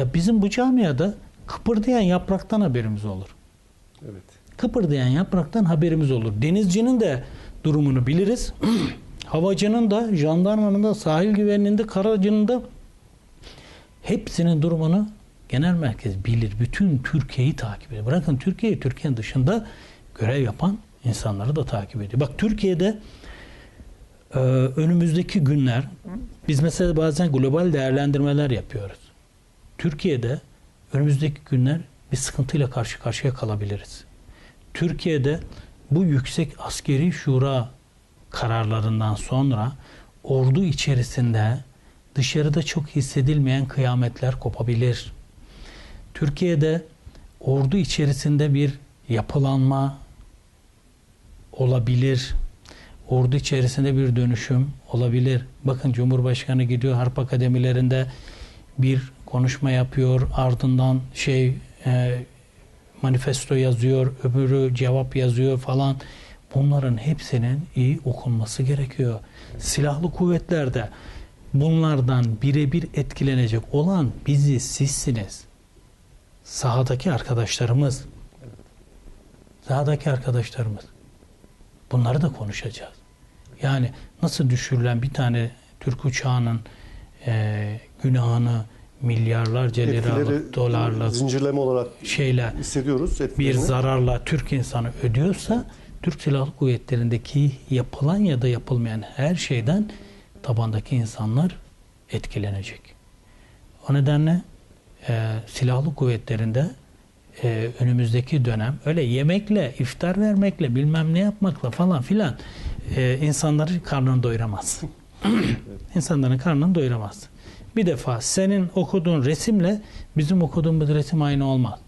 Ya Bizim bu camiada kıpırdayan yapraktan haberimiz olur. Evet. Kıpırdayan yapraktan haberimiz olur. Denizcinin de durumunu biliriz. Havacının da, jandarmanın da, sahil güvenliğinde, karacının da hepsinin durumunu genel merkez bilir. Bütün Türkiye'yi takip ediyor. Bırakın Türkiye'yi, Türkiye'nin dışında görev yapan insanları da takip ediyor. Bak Türkiye'de e, önümüzdeki günler biz mesela bazen global değerlendirmeler yapıyoruz. Türkiye'de önümüzdeki günler bir sıkıntıyla karşı karşıya kalabiliriz. Türkiye'de bu yüksek askeri şura kararlarından sonra ordu içerisinde dışarıda çok hissedilmeyen kıyametler kopabilir. Türkiye'de ordu içerisinde bir yapılanma olabilir. Ordu içerisinde bir dönüşüm olabilir. Bakın Cumhurbaşkanı gidiyor harp akademilerinde bir konuşma yapıyor. Ardından şey e, manifesto yazıyor, öbürü cevap yazıyor falan. Bunların hepsinin iyi okunması gerekiyor. Silahlı kuvvetlerde bunlardan birebir etkilenecek olan bizi sizsiniz. Sahadaki arkadaşlarımız. Sahadaki arkadaşlarımız. Bunları da konuşacağız. Yani nasıl düşürülen bir tane Türk uçağının e, günahını milyarlarca liralık, dolarlık zincirleme olarak şeyle hissediyoruz. bir etkilerini. zararla Türk insanı ödüyorsa Türk Silahlı Kuvvetleri'ndeki yapılan ya da yapılmayan her şeyden tabandaki insanlar etkilenecek. O nedenle e, silahlı kuvvetlerinde e, önümüzdeki dönem öyle yemekle, iftar vermekle, bilmem ne yapmakla falan filan e, insanları karnını doyuramaz. İnsanların karnını doyuramaz. Bir defa senin okuduğun resimle bizim okuduğumuz resim aynı olmaz.